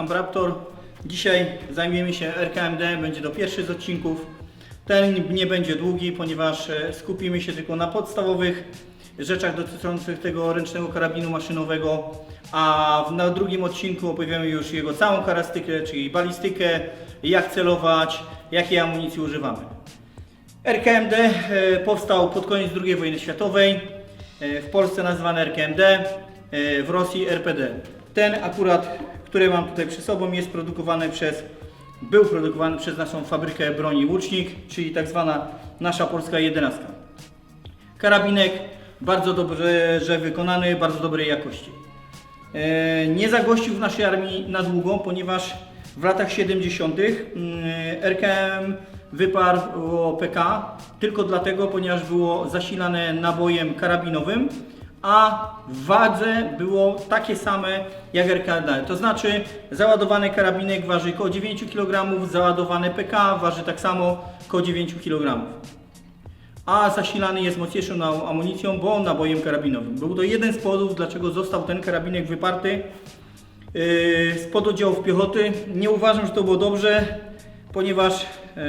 Camp Raptor. Dzisiaj zajmiemy się RKMD, będzie to pierwszy z odcinków. Ten nie będzie długi, ponieważ e, skupimy się tylko na podstawowych rzeczach dotyczących tego ręcznego karabinu maszynowego, a na drugim odcinku opowiemy już jego całą karastykę, czyli balistykę, jak celować, jakiej amunicji używamy. RKMD e, powstał pod koniec II wojny światowej, e, w Polsce nazywany RKMD, w Rosji RPD. Ten akurat, który mam tutaj przy sobą jest produkowany przez, był produkowany przez naszą fabrykę broni Łucznik, czyli tak zwana nasza polska jedenastka. Karabinek bardzo dobrze wykonany, bardzo dobrej jakości. E, Nie zagościł w naszej armii na długo, ponieważ w latach 70. mm, RKM wyparł PK tylko dlatego, ponieważ było zasilane nabojem karabinowym, a w wadze było takie same jak RKD. To znaczy załadowany karabinek waży około 9 kg, załadowany PK waży tak samo około 9 kg a zasilany jest mocniejszą amunicją, bo nabojem karabinowym. Był to jeden z powodów, dlaczego został ten karabinek wyparty yy, z pododdziałów piechoty. Nie uważam, że to było dobrze, ponieważ yy,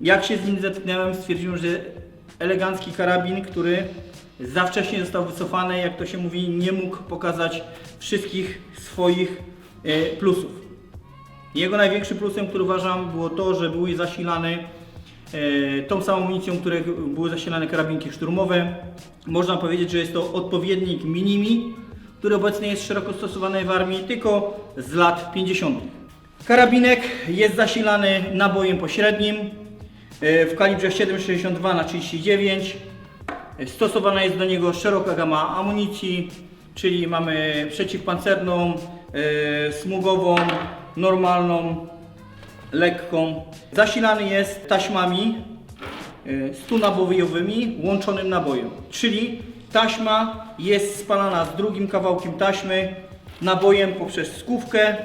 jak się z nim zetknąłem, stwierdziłem, że elegancki karabin, który za wcześnie został wycofany, jak to się mówi, nie mógł pokazać wszystkich swoich yy, plusów. Jego największym plusem, który uważam, było to, że był zasilany e, tą samą amunicją, które były zasilane karabinki szturmowe. Można powiedzieć, że jest to odpowiednik Minimi, który obecnie jest szeroko stosowany w armii tylko z lat 50. Karabinek jest zasilany nabojem pośrednim e, w kalibrze 7,62 na 39 Stosowana jest do niego szeroka gama amunicji, czyli mamy przeciwpancerną, e, smugową, normalną, lekką. Zasilany jest taśmami e, stunabojowymi łączonym nabojem, czyli taśma jest spalana z drugim kawałkiem taśmy nabojem poprzez skówkę.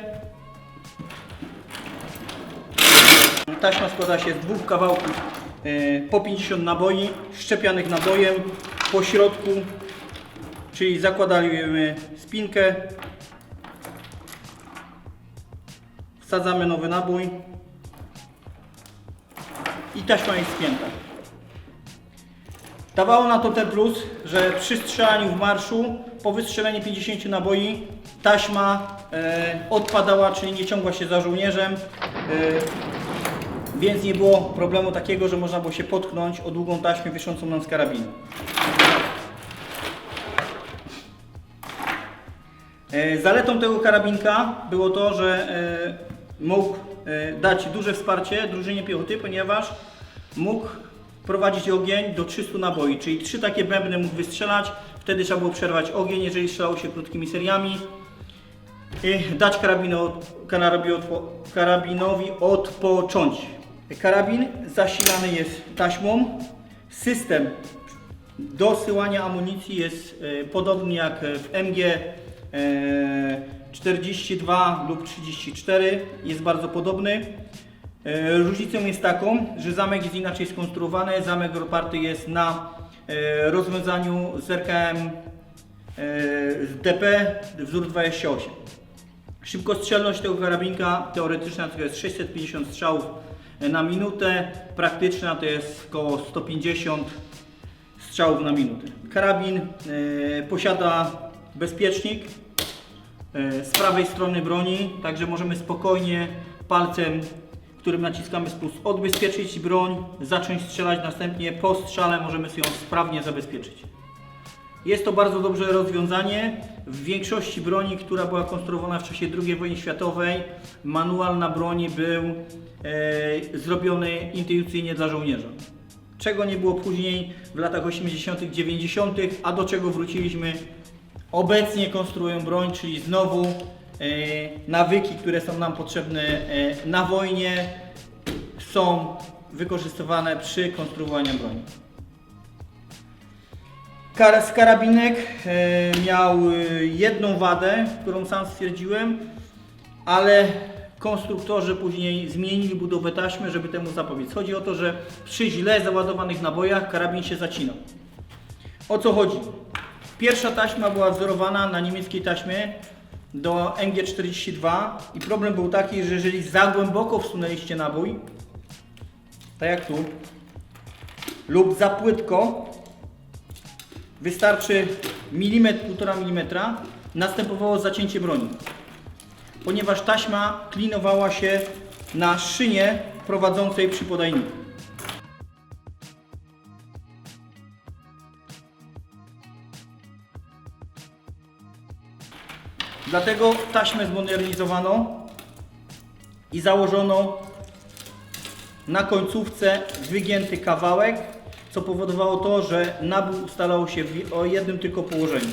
Taśma składa się z dwóch kawałków po 50 naboi, szczepianych nabojem po środku, czyli zakładamy spinkę, wsadzamy nowy nabój. I taśma jest spięta. Dawało na to ten plus, że przy strzelaniu w marszu, po wystrzeleniu 50 naboi, taśma e, odpadała, czyli nie ciągła się za żołnierzem, e, więc nie było problemu takiego, że można było się potknąć o długą taśmę wiszącą nam z karabinu. E, Zaletą tego karabinka było to, że e, mógł e, dać duże wsparcie drużynie piechoty, ponieważ mógł prowadzić ogień do 300 naboi, czyli trzy takie bębny mógł wystrzelać, wtedy trzeba było przerwać ogień, jeżeli strzelało się krótkimi seriami i dać karabino, karabinowi, odpo, karabinowi odpocząć. Karabin zasilany jest taśmą. System dosyłania amunicji jest e, podobny jak w MG e, 42 lub 34. Jest bardzo podobny. E, Różnicą jest taką, że zamek jest inaczej skonstruowany. Zamek oparty jest na e, rozwiązaniu z RKM e, DP wzór 28. Szybkostrzelność tego karabinka teoretyczna to jest 650 strzałów na minutę, praktyczna to jest około 150 strzałów na minutę. Karabin e, posiada bezpiecznik e, z prawej strony broni, także możemy spokojnie palcem, którym naciskamy spust odbezpieczyć broń, zacząć strzelać, następnie po strzale możemy sobie ją sprawnie zabezpieczyć. Jest to bardzo dobre rozwiązanie. W większości broni, która była konstruowana w czasie II wojny światowej, manual na broni był e, zrobiony intuicyjnie dla żołnierza. czego nie było później w latach 80., 90., a do czego wróciliśmy obecnie konstruują broń, czyli znowu e, nawyki, które są nam potrzebne e, na wojnie, są wykorzystywane przy konstruowaniu broni. Kar- z karabinek e, miał e, jedną wadę, którą sam stwierdziłem, ale konstruktorzy później zmienili budowę taśmy, żeby temu zapobiec. Chodzi o to, że przy źle załadowanych nabojach karabin się zacinał. O co chodzi? Pierwsza taśma była wzorowana na niemieckiej taśmie do MG42 i problem był taki, że jeżeli za głęboko wsunęliście nabój, tak jak tu, lub za płytko, wystarczy milimetr, półtora milimetra, następowało zacięcie broni. Ponieważ taśma klinowała się na szynie prowadzącej przy podajniku. Dlatego taśmę zmodernizowano i założono na końcówce wygięty kawałek, co powodowało to, że nabój ustalał się o jednym tylko położeniu.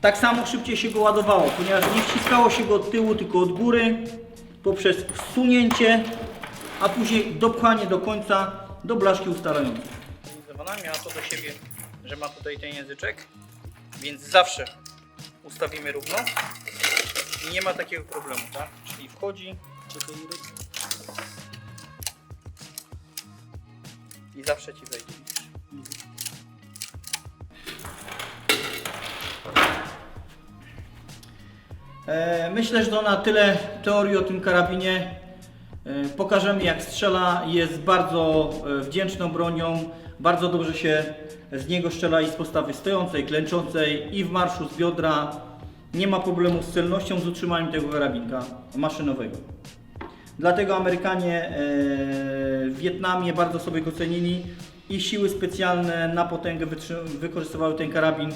Tak samo szybciej się go ładowało, ponieważ nie wciskało się go od tyłu, tylko od góry, poprzez wsunięcie, a później dopchanie do końca do blaszki ustalającej. Miała to do siebie, że ma tutaj ten języczek, więc zawsze ustawimy równo i nie ma takiego problemu, tak? Czyli wchodzi i zawsze ci wejdzie. E, Myślę, że to na tyle teorii o tym karabinie. E, Pokażemy jak strzela. Jest bardzo e, wdzięczną bronią. Bardzo dobrze się z niego strzela i z postawy stojącej, klęczącej i w marszu z biodra. Nie ma problemu z celnością, z utrzymaniem tego karabinka maszynowego. Dlatego Amerykanie e, w Wietnamie bardzo sobie go cenili i siły specjalne na potęgę wykorzystywały ten karabin e,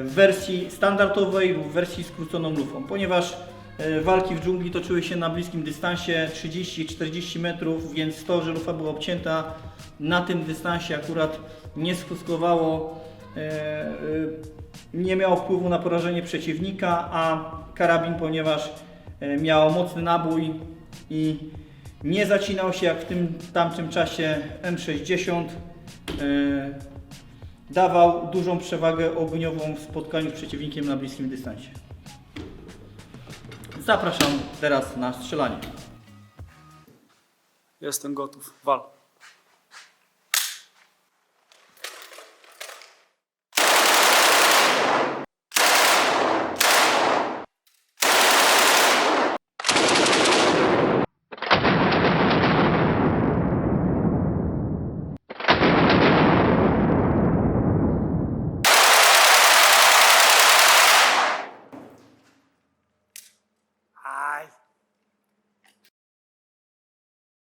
w wersji standardowej lub w wersji skróconą lufą, ponieważ e, walki w dżungli toczyły się na bliskim dystansie 30-40 metrów, więc to, że lufa była obcięta na tym dystansie akurat nie skutkowało e, nie miało wpływu na porażenie przeciwnika, a karabin, ponieważ miał mocny nabój i nie zacinał się jak w tym tamtym czasie M60, e, dawał dużą przewagę ogniową w spotkaniu z przeciwnikiem na bliskim dystansie. Zapraszam teraz na strzelanie. Jestem gotów. Wal.